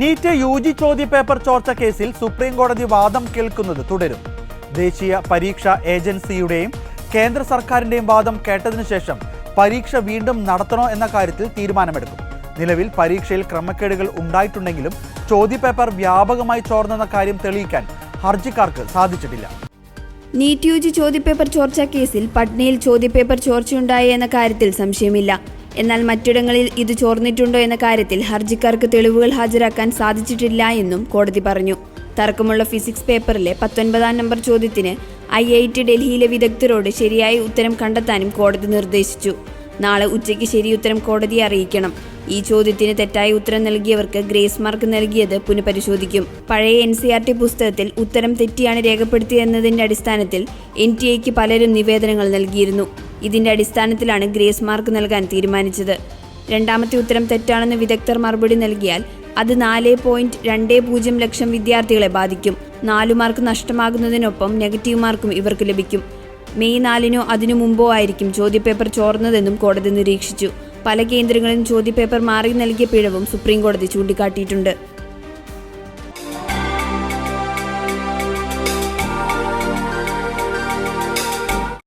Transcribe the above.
NEET U G ചോദ്യപേപ്പർ ചോർച്ച കേസിൽ സുപ്രീം കോടതി വാദം കേൾക്കുന്നത് തുടരും. ദേശീയ പരീക്ഷാ ഏജൻസിയുടെയും കേന്ദ്ര സർക്കാരിന്റെയും വാദം കേട്ടതിനു ശേഷം പരീക്ഷ വീണ്ടും നടത്തണോ എന്ന കാര്യത്തിൽ തീരുമാനമെടുക്കും. നിലവിൽ പരീക്ഷയിൽ ക്രമക്കേടുകൾ ഉണ്ടായിട്ടുണ്ടെങ്കിലും ചോദ്യപേപ്പർ വ്യാപകമായി ചോർന്നെന്ന കാര്യം തെളിയിക്കാൻ ഹർജിക്കാർക്ക് സാധിച്ചിട്ടില്ല. നീറ്റ് യു ജി ചോദ്യപേപ്പർ ചോർച്ച കേസിൽ പട്നയിൽ ചോദ്യപേപ്പർ ചോർച്ചയുണ്ടായി എന്ന കാര്യത്തിൽ സംശയമില്ല. എന്നാൽ മറ്റിടങ്ങളിൽ ഇത് ചോർന്നിട്ടുണ്ടോ എന്ന കാര്യത്തിൽ ഹർജിക്കാർക്ക് തെളിവുകൾ ഹാജരാക്കാൻ സാധിച്ചിട്ടില്ല എന്നും കോടതി പറഞ്ഞു. തർക്കമുള്ള ഫിസിക്സ് പേപ്പറിലെ പത്തൊൻപതാം നമ്പർ ചോദ്യത്തിന് ഐ ഐ ടി ഡൽഹിയിലെ വിദഗ്ധരോട് ശരിയായ ഉത്തരം കണ്ടെത്താനും കോടതി നിർദ്ദേശിച്ചു. നാളെ ഉച്ചയ്ക്ക് ഉത്തരം കോടതിയെ അറിയിക്കണം. ഈ ചോദ്യത്തിന് തെറ്റായ ഉത്തരം നൽകിയവർക്ക് ഗ്രേസ് മാർക്ക് നൽകിയത് പുനഃപരിശോധിക്കും. പഴയ എൻ സി ആർ ടി പുസ്തകത്തിൽ ഉത്തരം തെറ്റിയാണ് രേഖപ്പെടുത്തിയതെന്നതിന്റെ അടിസ്ഥാനത്തിൽ എൻ ടി എക്ക് പലരും നിവേദനങ്ങൾ നൽകിയിരുന്നു. ഇതിന്റെ അടിസ്ഥാനത്തിലാണ് ഗ്രേസ് മാർക്ക് നൽകാൻ തീരുമാനിച്ചത്. രണ്ടാമത്തെ ഉത്തരം തെറ്റാണെന്ന് വിദഗ്ധർ മറുപടി നൽകിയാൽ അത് നാല് പോയിന്റ് രണ്ട് പൂജ്യം ലക്ഷം വിദ്യാർത്ഥികളെ ബാധിക്കും. നാലു മാർക്ക് നഷ്ടമാകുന്നതിനൊപ്പം നെഗറ്റീവ് മാർക്കും ഇവർക്ക് ലഭിക്കും. മെയ് നാലിനോ അതിനു മുമ്പോ ആയിരിക്കും ചോദ്യപേപ്പർ ചോർന്നതെന്നും കോടതി നിരീക്ഷിച്ചു. പല കേന്ദ്രങ്ങളിലും ചോദ്യപേപ്പർ മാറി നൽകിയ പിഴവും സുപ്രീം കോടതി ചൂണ്ടിക്കാട്ടിയിട്ടുണ്ട്.